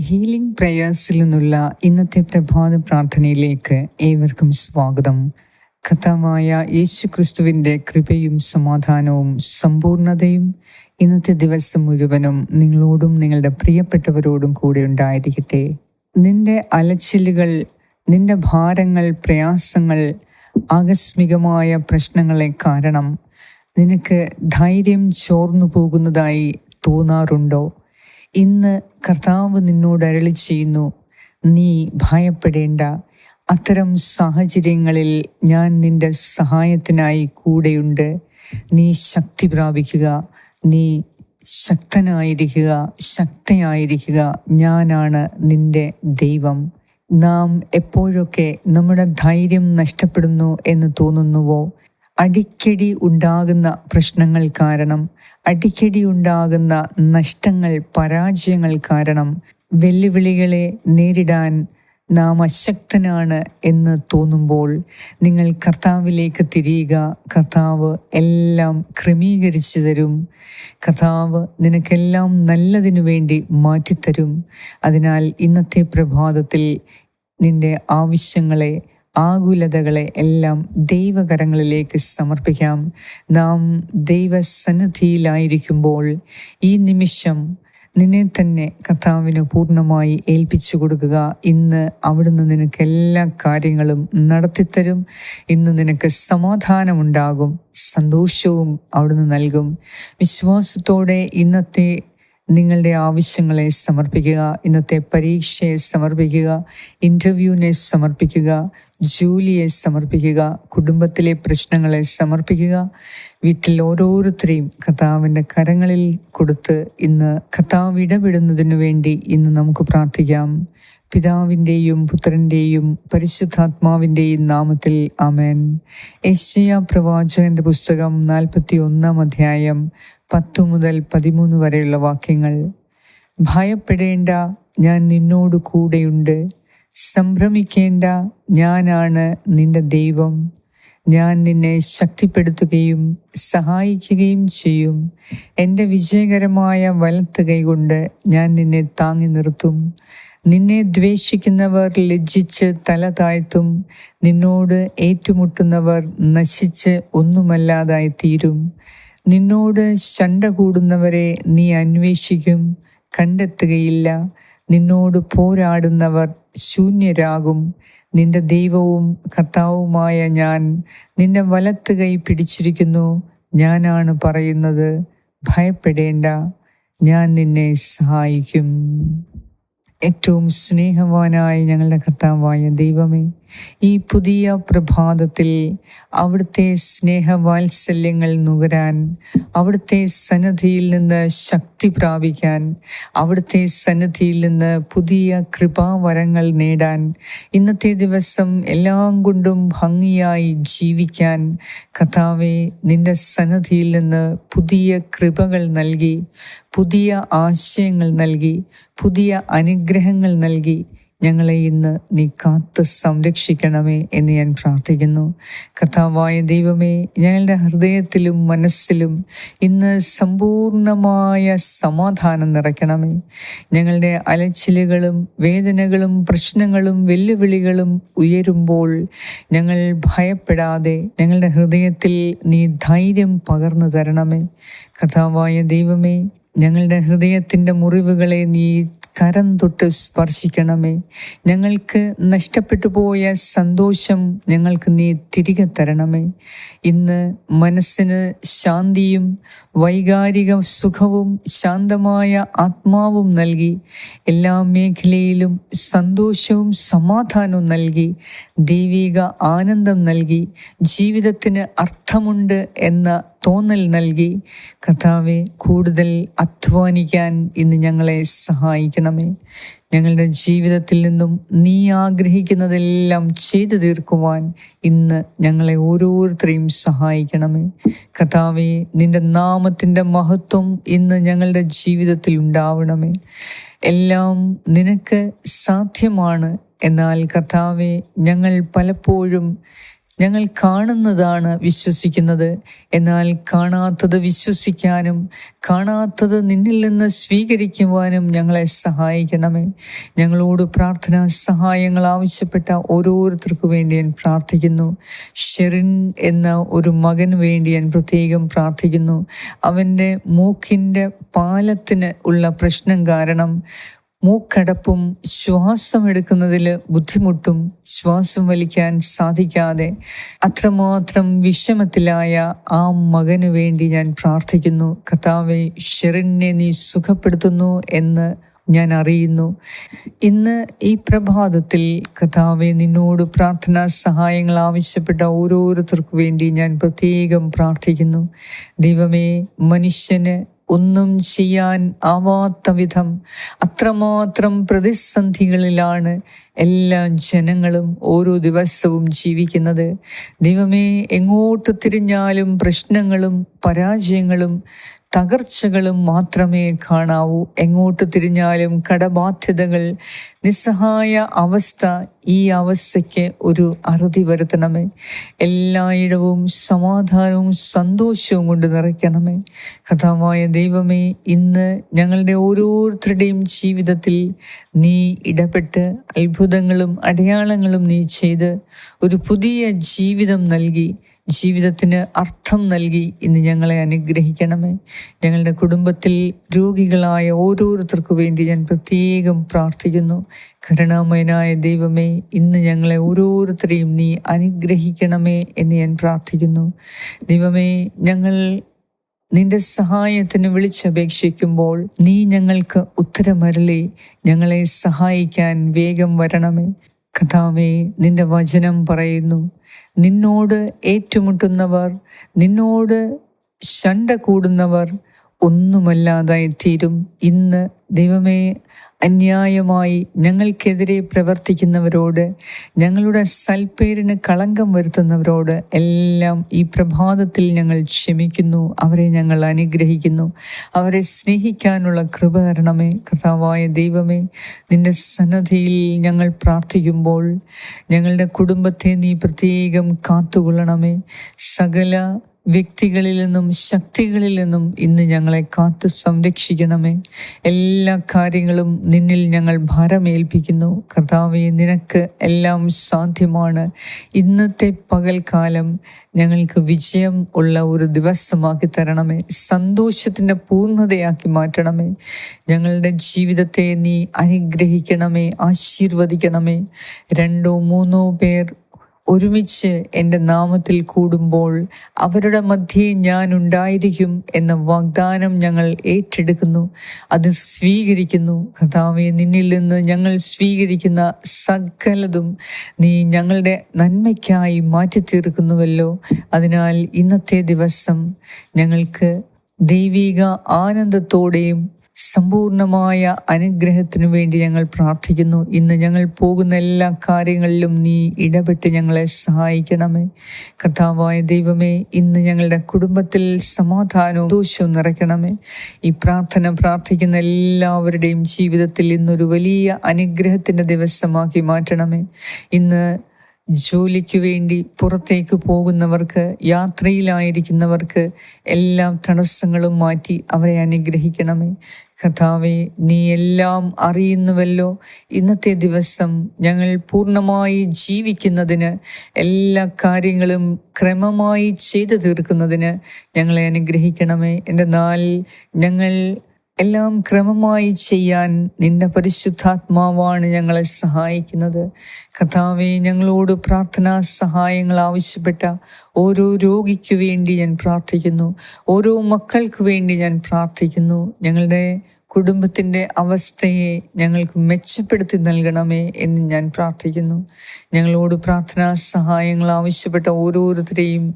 Healing പ്രേയേഴ്സിൽ നിന്നുള്ള ഇന്നത്തെ പ്രഭാത പ്രാർത്ഥനയിലേക്ക് ഏവർക്കും സ്വാഗതം. കഥാവായ യേശു ക്രിസ്തുവിന്റെ കൃപയും സമാധാനവും സമ്പൂർണതയും ഇന്നത്തെ ദിവസം മുഴുവനും നിങ്ങളോടും നിങ്ങളുടെ പ്രിയപ്പെട്ടവരോടും കൂടെ ഉണ്ടായിരിക്കട്ടെ. നിന്റെ അലച്ചിലുകൾ നിന്റെ ഭാരങ്ങൾ പ്രയാസങ്ങൾ ആകസ്മികമായ പ്രശ്നങ്ങളെ കാരണം നിനക്ക് ധൈര്യം ചോർന്നു പോകുന്നതായി തോന്നാറുണ്ടോ? ഇന്ന് കർത്താവ് നിന്നോട് അരളി ചെയ്യുന്നു. നീ ഭയപ്പെടേണ്ട. അത്തരം സാഹചര്യങ്ങളിൽ ഞാൻ നിന്റെ സഹായത്തിനായി കൂടെയുണ്ട്. നീ ശക്തി പ്രാപിക്കുക. നീ ശക്തനായിരിക്കുക. ശക്തയായിരിക്കുക. ഞാനാണ് നിന്റെ ദൈവം. നാം എപ്പോഴൊക്കെ നമ്മുടെ ധൈര്യം നഷ്ടപ്പെടുന്നു എന്ന് തോന്നുന്നുവോ? അടിക്കടി ഉണ്ടാകുന്ന പ്രശ്നങ്ങൾ കാരണം അടിക്കടി ഉണ്ടാകുന്ന നഷ്ടങ്ങൾ പരാജയങ്ങൾ കാരണം വെല്ലുവിളികളെ നേരിടാൻ നാം അശക്തനാണ് എന്ന് തോന്നുമ്പോൾ നിങ്ങൾ കർത്താവിലേക്ക് തിരിയുക. കർത്താവ് എല്ലാം ക്രമീകരിച്ചു തരും. കർത്താവ് നിനക്കെല്ലാം നല്ലതിനു വേണ്ടി മാറ്റിത്തരും. അതിനാൽ ഇന്നത്തെ പ്രഭാതത്തിൽ നിന്റെ ആവശ്യങ്ങളെ ആകുലതകളെ എല്ലാം ദൈവകരങ്ങളിലേക്ക് സമർപ്പിക്കാം. നാം ദൈവസന്നിധിയിലായിരിക്കുമ്പോൾ ഈ നിമിഷം നിന്നെ തന്നെ കർത്താവിന് പൂർണമായി ഏൽപ്പിച്ചു കൊടുക്കുക. ഇന്ന് അവിടുന്ന് നിനക്ക് എല്ലാ കാര്യങ്ങളും നടത്തിത്തരും. ഇന്ന് നിനക്ക് സമാധാനമുണ്ടാകും. സന്തോഷവും അവിടുന്ന് നൽകും. വിശ്വാസത്തോടെ ഇന്നത്തെ നിങ്ങളുടെ ആവശ്യങ്ങളെ സമർപ്പിക്കുക. ഇന്നത്തെ പരീക്ഷയെ സമർപ്പിക്കുക. ഇന്റർവ്യൂവിനെ സമർപ്പിക്കുക. ജോലിയെ സമർപ്പിക്കുക കുടുംബത്തിലെ പ്രശ്നങ്ങളെ സമർപ്പിക്കുക വീട്ടിൽ ഓരോരുത്തരെയും കർത്താവിന്റെ കരങ്ങളിൽ കൊടുത്ത് ഇന്ന് കർത്താവ് ഇടപെടുന്നതിനു വേണ്ടി ഇന്ന് നമുക്ക് പ്രാർത്ഥിക്കാം. പിതാവിന്റെയും പുത്രന്റെയും പരിശുദ്ധാത്മാവിന്റെയും നാമത്തിൽ അമേൻ ഏഷ്യ പ്രവാചകന്റെ പുസ്തകം നാൽപ്പത്തി ഒന്നാം അധ്യായം പത്തു മുതൽ പതിമൂന്ന് വരെയുള്ള വാക്യങ്ങൾ. ഭയപ്പെടേണ്ട ഞാൻ നിന്നോട് കൂടെയുണ്ട്. സംഭ്രമിക്കേണ്ട ഞാനാണ് നിന്റെ ദൈവം. ഞാൻ നിന്നെ ശക്തിപ്പെടുത്തുകയും സഹായിക്കുകയും ചെയ്യും. എന്റെ വിജയകരമായ വലത്ത് കൈകൊണ്ട് ഞാൻ നിന്നെ താങ്ങി നിർത്തും. നിന്നെ ദ്വേഷിക്കുന്നവർ ലജ്ജിച്ച് തല താഴ്ത്തും. നിന്നോട് ഏറ്റുമുട്ടുന്നവർ നശിച്ച് ഒന്നുമല്ലാതായി തീരും. നിന്നോട് ശണ്ട കൂടുന്നവരെ നീ അന്വേഷിക്കും. കണ്ടെത്തുകയില്ല. നിന്നോട് പോരാടുന്നവർ ശൂന്യരാകും. നിന്റെ ദൈവവും കർത്താവുമായ ഞാൻ നിന്റെ വലത്ത് കൈ പിടിച്ചിരിക്കുന്നു. ഞാനാണ് പറയുന്നത്. ഭയപ്പെടേണ്ട. ഞാൻ നിന്നെ സഹായിക്കും. ഏറ്റവും സ്നേഹവാനായ ഞങ്ങളുടെ കർത്താവായ ദൈവമേ ഈ പുതിയ പ്രഭാതത്തിൽ അവിടുത്തെ സ്നേഹവാത്സല്യങ്ങൾ നുകരാൻ അവിടുത്തെ സന്നദ്ധിയിൽ നിന്ന് ശക്തി പ്രാപിക്കാൻ അവിടുത്തെ സന്നദ്ധിയിൽ നിന്ന് പുതിയ കൃപാവരങ്ങൾ നേടാൻ ഇന്നത്തെ ദിവസം എല്ലാം കൊണ്ടും ഭംഗിയായി ജീവിക്കാൻ കഥാവെ നിന്റെ സന്നദ്ധിയിൽ നിന്ന് പുതിയ കൃപകൾ നൽകി പുതിയ ആശയങ്ങൾ നൽകി പുതിയ അനുഗ്രഹങ്ങൾ നൽകി ഞങ്ങളെ ഇന്ന് നീ കാത്ത് സംരക്ഷിക്കണമേ എന്ന് ഞാൻ പ്രാർത്ഥിക്കുന്നു. കർത്താവായ ദൈവമേ ഞങ്ങളുടെ ഹൃദയത്തിലും മനസ്സിലും ഇന്ന് സമ്പൂർണമായ സമാധാനം നിറയ്ക്കണമേ. ഞങ്ങളുടെ അലച്ചിലുകളും വേദനകളും പ്രശ്നങ്ങളും വെല്ലുവിളികളും ഉയരുമ്പോൾ ഞങ്ങൾ ഭയപ്പെടാതെ ഞങ്ങളുടെ ഹൃദയത്തിൽ നീ ധൈര്യം പകർന്നു തരണമേ. കർത്താവായ ദൈവമേ ഞങ്ങളുടെ ഹൃദയത്തിന്റെ മുറിവുകളെ നീ കരം തൊട്ട് സ്പർശിക്കണമേ. ഞങ്ങൾക്ക് നഷ്ടപ്പെട്ടു പോയ സന്തോഷം ഞങ്ങൾക്ക് നീ തിരികെ തരണമേ. ഇന്ന് മനസ്സിന് ശാന്തിയും വൈകാരിക സുഖവും ശാന്തമായ ആത്മാവും നൽകി. എല്ലാ മേഖലയിലും സന്തോഷവും സമാധാനവും നൽകി. ദൈവിക ആനന്ദം നൽകി. ജീവിതത്തിന് അർത്ഥമുണ്ട് എന്ന തോന്നൽ നൽകി. കർത്താവെ കൂടുതൽ അധ്വാനിക്കാൻ ഇന്ന് ഞങ്ങളെ സഹായിക്കണമേ. ഞങ്ങളുടെ ജീവിതത്തിൽ നിന്നും നീ ആഗ്രഹിക്കുന്നതെല്ലാം ചെയ്തു തീർക്കുവാൻ ഇന്ന് ഞങ്ങളെ ഓരോരുത്തരെയും സഹായിക്കണമേ. കഥാവെ നിന്റെ നാമത്തിന്റെ മഹത്വം ഇന്ന് ഞങ്ങളുടെ ജീവിതത്തിൽ ഉണ്ടാവണമേ. എല്ലാം നിനക്ക് സാധ്യമാണ്. എന്നാൽ കഥാവെ ഞങ്ങൾ പലപ്പോഴും ഞങ്ങൾ കാണുന്നതാണ് വിശ്വസിക്കുന്നത്. എന്നാൽ കാണാത്തത് വിശ്വസിക്കാനും കാണാത്തത് നിന്നിൽ നിന്ന് സ്വീകരിക്കുവാനും ഞങ്ങളെ സഹായിക്കണമേ. ഞങ്ങളോട് പ്രാർത്ഥനാ സഹായങ്ങൾ ആവശ്യപ്പെട്ട ഓരോരുത്തർക്കു വേണ്ടി ഞാൻ പ്രാർത്ഥിക്കുന്നു. ഷെറിൻ എന്ന ഒരു മകന് വേണ്ടി ഞാൻ പ്രത്യേകം പ്രാർത്ഥിക്കുന്നു. അവന്റെ മൂക്കിന്റെ പാലത്തിന് ഉള്ള പ്രശ്നം കാരണം മൂക്കടപ്പും ശ്വാസം എടുക്കുന്നതിൽ ബുദ്ധിമുട്ടും ശ്വാസം വലിക്കാൻ സാധിക്കാതെ അത്രമാത്രം വിഷമത്തിലായ ആ മകന് വേണ്ടി ഞാൻ പ്രാർത്ഥിക്കുന്നു. കഥാവെ ഷെറിനെ നീ സുഖപ്പെടുത്തുന്നു എന്ന് ഞാൻ അറിയുന്നു. ഇന്ന് ഈ പ്രഭാതത്തിൽ കഥാവെ നിന്നോട് പ്രാർത്ഥനാ സഹായങ്ങൾ ആവശ്യപ്പെട്ട ഓരോരുത്തർക്കു വേണ്ടി ഞാൻ പ്രത്യേകം പ്രാർത്ഥിക്കുന്നു. ദൈവമേ മനുഷ്യന് ഒന്നും ചെയ്യാൻ ആവാത്ത വിധം അത്രമാത്രം പ്രതിസന്ധികളിലാണ് എല്ലാ ജനങ്ങളും ഓരോ ദിവസവും ജീവിക്കുന്നത്. ദൈവമേ എങ്ങോട്ട് തിരിഞ്ഞാലും പ്രശ്നങ്ങളും പരാജയങ്ങളും തകർച്ചകളും മാത്രമേ കാണാവൂ. എങ്ങോട്ട് തിരിഞ്ഞാലും കടബാധ്യതകൾ നിസ്സഹായ അവസ്ഥ ഈ അവസ്ഥയ്ക്ക് ഒരു അറുതി വരുത്തണമേ. എല്ലായിടവും സമാധാനവും സന്തോഷവും കൊണ്ട് നിറയ്ക്കണമേ. കഥാവായ ദൈവമേ ഇന്ന് ഞങ്ങളുടെ ഓരോരുത്തരുടെയും ജീവിതത്തിൽ നീ ഇടപെട്ട് അത്ഭുതങ്ങളും അടയാളങ്ങളും നീ ചെയ്ത് ഒരു പുതിയ ജീവിതം നൽകി. ജീവിതത്തിന് അർത്ഥം നൽകി ഇന്ന് ഞങ്ങളെ അനുഗ്രഹിക്കണമേ. ഞങ്ങളുടെ കുടുംബത്തിൽ രോഗികളായ ഓരോരുത്തർക്കു വേണ്ടി ഞാൻ പ്രത്യേകം പ്രാർത്ഥിക്കുന്നു. കരുണാമയനായ ദൈവമേ ഇന്ന് ഞങ്ങളെ ഓരോരുത്തരെയും നീ അനുഗ്രഹിക്കണമേ എന്ന് ഞാൻ പ്രാർത്ഥിക്കുന്നു. ദൈവമേ ഞങ്ങൾ നിന്റെ സഹായത്തിന് വിളിച്ചപേക്ഷിക്കുമ്പോൾ നീ ഞങ്ങൾക്ക് ഉത്തരമരളി. ഞങ്ങളെ സഹായിക്കാൻ വേഗം വരണമേ. കഥാവേ നിന്റെ വചനം പറയുന്നു. നിന്നോട് ഏറ്റുമുട്ടുന്നവർ നിന്നോട് ശണ്ട കൂടുന്നവർ ഒന്നുമല്ലാതായി തീരും ഇന്ന് ദൈവമേ അന്യായമായി ഞങ്ങൾക്കെതിരെ പ്രവർത്തിക്കുന്നവരോട് ഞങ്ങളുടെ സൽപ്പേരിന് കളങ്കം വരുത്തുന്നവരോട് എല്ലാം ഈ പ്രഭാതത്തിൽ ഞങ്ങൾ ക്ഷമിക്കുന്നു. അവരെ ഞങ്ങൾ അനുഗ്രഹിക്കുന്നു. അവരെ സ്നേഹിക്കാനുള്ള കൃപ തരണമേ. കഥാവായ ദൈവമേ നിന്റെ സന്നദ്ധിയിൽ ഞങ്ങൾ പ്രാർത്ഥിക്കുമ്പോൾ ഞങ്ങളുടെ കുടുംബത്തെ നീ പ്രത്യേകം കാത്തുകൊള്ളണമേ. സകല വ്യക്തികളിൽ നിന്നും ശക്തികളിൽ നിന്നും ഇന്ന് ഞങ്ങളെ കാത്തു സംരക്ഷിക്കണമേ. എല്ലാ കാര്യങ്ങളും നിന്നിൽ ഞങ്ങൾ ഭാരമേൽപ്പിക്കുന്നു. കർത്താവെ നിനക്ക് എല്ലാം സാധ്യമാണ്. ഇന്നത്തെ പകൽക്കാലം ഞങ്ങൾക്ക് വിജയം ഉള്ള ഒരു ദിവസമാക്കി തരണമേ. സന്തോഷത്തിന്റെ പൂർണതയാക്കി മാറ്റണമേ. ഞങ്ങളുടെ ജീവിതത്തെ നീ അനുഗ്രഹിക്കണമേ ആശീർവദിക്കണമേ. രണ്ടോ മൂന്നോ പേർ ഒരുമിച്ച് എന്റെ നാമത്തിൽ കൂടുമ്പോൾ അവരുടെ മധ്യേ ഞാൻ ഉണ്ടായിരിക്കും എന്ന വാഗ്ദാനം ഞങ്ങൾ ഏറ്റെടുക്കുന്നു. അത് സ്വീകരിക്കുന്നു. കർത്താവേ നിന്നിൽ നിന്ന് ഞങ്ങൾ സ്വീകരിക്കുന്ന സകലതും നീ ഞങ്ങളുടെ നന്മയ്ക്കായി മാറ്റി തീർക്കുന്നുവല്ലോ അതിനാൽ ഇന്നത്തെ ദിവസം ഞങ്ങൾക്ക് ദൈവിക ആനന്ദത്തോടെയും സമ്പൂർണമായ അനുഗ്രഹത്തിനു വേണ്ടി ഞങ്ങൾ പ്രാർത്ഥിക്കുന്നു. ഇന്ന് ഞങ്ങൾ പോകുന്ന എല്ലാ കാര്യങ്ങളിലും നീ ഇടപെട്ട് ഞങ്ങളെ സഹായിക്കണമേ. കർത്താവായ ദൈവമേ ഇന്ന് ഞങ്ങളുടെ കുടുംബത്തിൽ സമാധാനവും ദോഷവും നിറയ്ക്കണമേ. ഈ പ്രാർത്ഥന പ്രാർത്ഥിക്കുന്ന എല്ലാവരുടെയും ജീവിതത്തിൽ ഇന്നൊരു വലിയ അനുഗ്രഹത്തിന്റെ ദിവസമാക്കി മാറ്റണമേ. ഇന്ന് ജോലിക്ക് വേണ്ടി പുറത്തേക്ക് പോകുന്നവർക്ക് യാത്രയിലായിരിക്കുന്നവർക്ക് എല്ലാ തടസ്സങ്ങളും മാറ്റി അവരെ അനുഗ്രഹിക്കണമേ. കഥാവെ നീ എല്ലാം അറിയുന്നുവല്ലോ. ഇന്നത്തെ ദിവസം ഞങ്ങൾ പൂർണമായി ജീവിക്കുന്നതിന് എല്ലാ കാര്യങ്ങളും ക്രമമായി ചെയ്തു തീർക്കുന്നതിന് ഞങ്ങളെ അനുഗ്രഹിക്കണമേ. എന്നാൽ ഞങ്ങൾ എല്ലാം ക്രമമായി ചെയ്യാൻ നിന്റെ പരിശുദ്ധാത്മാവാണ് ഞങ്ങളെ സഹായിക്കുന്നത്. കഥാവെ ഞങ്ങളോട് പ്രാർത്ഥനാ സഹായങ്ങൾ ആവശ്യപ്പെട്ട ഓരോ രോഗിക്കു വേണ്ടി ഞാൻ പ്രാർത്ഥിക്കുന്നു. ഓരോ മക്കൾക്ക് വേണ്ടി ഞാൻ പ്രാർത്ഥിക്കുന്നു. ഞങ്ങളുടെ കുടുംബത്തിന്റെ അവസ്ഥയെ ഞങ്ങൾക്ക് മെച്ചപ്പെടുത്തി നൽകണമേ എന്ന് ഞാൻ പ്രാർത്ഥിക്കുന്നു. ഞങ്ങളോട് പ്രാർത്ഥനാ സഹായങ്ങൾ ആവശ്യപ്പെട്ട ഓരോരുത്തരെയും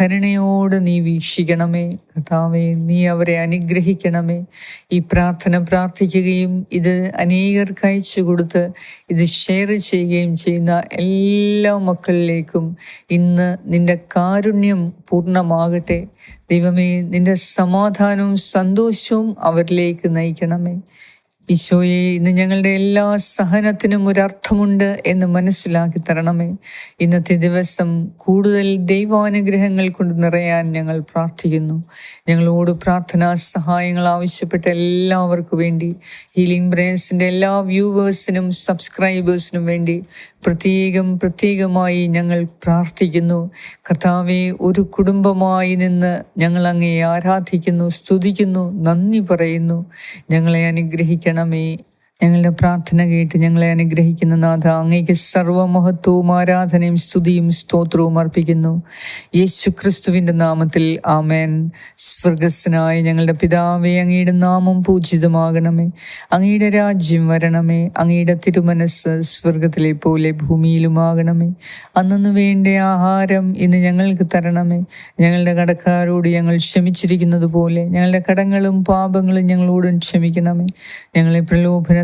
കരുണയോട് നീ വീക്ഷിക്കണമേ. കഥാവേ നീ അവരെ അനുഗ്രഹിക്കണമേ. ഈ പ്രാർത്ഥന പ്രാർത്ഥിക്കുകയും ഇത് അനേകർക്ക് അയച്ചു കൊടുത്ത് ഇത് ഷെയർ ചെയ്യുകയും ചെയ്യുന്ന എല്ലാ മക്കളിലേക്കും ഇന്ന് നിന്റെ കാരുണ്യം പൂർണമാകട്ടെ. ദൈവമേ നിന്റെ സമാധാനവും സന്തോഷവും അവരിലേക്ക് നയിക്കണമേ. ഈശോയെ ഇന്ന് ഞങ്ങളുടെ എല്ലാ സഹനത്തിനും ഒരർത്ഥമുണ്ട് എന്ന് മനസ്സിലാക്കി തരണമേ. ഇന്നത്തെ ദിവസം കൂടുതൽ ദൈവാനുഗ്രഹങ്ങൾ കൊണ്ട് നിറയാൻ ഞങ്ങൾ പ്രാർത്ഥിക്കുന്നു. ഞങ്ങളോട് പ്രാർത്ഥനാ സഹായങ്ങൾ ആവശ്യപ്പെട്ട എല്ലാവർക്കും വേണ്ടി ഹീലിംഗ് ബ്രെയിൻസിന്റെ എല്ലാ വ്യൂവേഴ്സിനും സബ്സ്ക്രൈബേഴ്സിനും വേണ്ടി പ്രത്യേകം പ്രത്യേകമായി ഞങ്ങൾ പ്രാർത്ഥിക്കുന്നു. കർത്താവെ ഒരു കുടുംബമായി നിന്ന് ഞങ്ങൾ അങ്ങേ ആരാധിക്കുന്നു സ്തുതിക്കുന്നു നന്ദി പറയുന്നു. ഞങ്ങളെ അനുഗ്രഹിക്കണമേ ഞങ്ങളുടെ പ്രാർത്ഥന കേട്ട് ഞങ്ങളെ അനുഗ്രഹിക്കുന്ന നാഥ അങ്ങേക്ക് സർവമഹത്വവും ആരാധനയും സ്തുതിയും സ്തോത്രവും അർപ്പിക്കുന്നു. യേശു ക്രിസ്തുവിന്റെ നാമത്തിൽ ആമേൻ. സ്വർഗസ്സനായ ഞങ്ങളുടെ പിതാവേ അങ്ങയുടെ നാമം പൂജിതമാകണമേ. അങ്ങയുടെ രാജ്യം വരണമേ. അങ്ങയുടെ തിരുമനസ് സ്വർഗത്തിലെ പോലെ ഭൂമിയിലുമാകണമേ. അന്നു വേണ്ട ആഹാരം ഇന്ന് ഞങ്ങൾക്ക് തരണമേ. ഞങ്ങളുടെ കടക്കാരോട് ഞങ്ങൾ ക്ഷമിച്ചിരിക്കുന്നത് പോലെ ഞങ്ങളുടെ കടങ്ങളും പാപങ്ങളും ഞങ്ങളോടും ക്ഷമിക്കണമേ. ഞങ്ങളെ പ്രലോഭന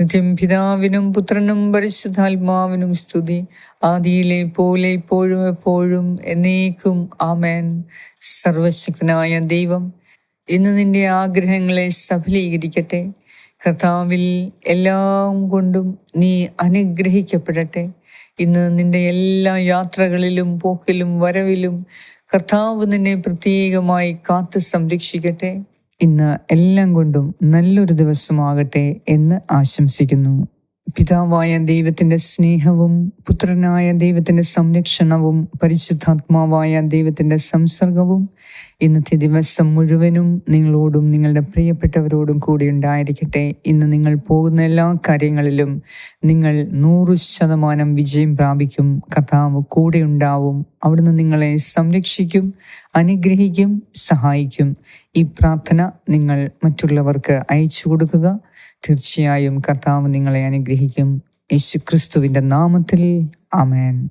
നിത്യം പിതാവിനും പുത്രനും പരിശുദ്ധാത്മാവിനും സ്തുതി. ആദിയിലെ പോലെ ഇപ്പോഴും എപ്പോഴും എന്നേക്കും ആമേൻ. സർവശക്തനായ ദൈവം ഇന്ന് നിന്റെ ആഗ്രഹങ്ങളെ സഫലീകരിക്കട്ടെ. കർത്താവിൽ എല്ലാം കൊണ്ടും നീ അനുഗ്രഹിക്കപ്പെടട്ടെ. ഇന്ന് നിന്റെ എല്ലാ യാത്രകളിലും പോക്കിലും വരവിലും കർത്താവ് നിന്നെ പ്രത്യേകമായി കാത്തു സംരക്ഷിക്കട്ടെ. ഇന്ന് എല്ലാം കൊണ്ടും നല്ലൊരു ദിവസമാകട്ടെ എന്ന് ആശംസിക്കുന്നു. പിതാവായ ദൈവത്തിന്റെ സ്നേഹവും പുത്രനായ ദൈവത്തിന്റെ സംരക്ഷണവും പരിശുദ്ധാത്മാവായ ദൈവത്തിന്റെ സംസർഗവും ഇന്നത്തെ ദിവസം മുഴുവനും നിങ്ങളോടും നിങ്ങളുടെ പ്രിയപ്പെട്ടവരോടും കൂടി ഉണ്ടായിരിക്കട്ടെ. ഇന്ന് നിങ്ങൾ പോകുന്ന എല്ലാ കാര്യങ്ങളിലും നിങ്ങൾ നൂറ് ശതമാനം വിജയം പ്രാപിക്കും. കഥാവ് കൂടെ ഉണ്ടാവും. അവിടുന്ന് നിങ്ങളെ സംരക്ഷിക്കും അനുഗ്രഹിക്കും സഹായിക്കും. ഈ പ്രാർത്ഥന നിങ്ങൾ മറ്റുള്ളവർക്ക് അയച്ചു കൊടുക്കുക. തീർച്ചയായും കർത്താവ് നിങ്ങളെ അനുഗ്രഹിക്കും. യേശു ക്രിസ്തുവിന്റെ നാമത്തിൽ. അമേൻ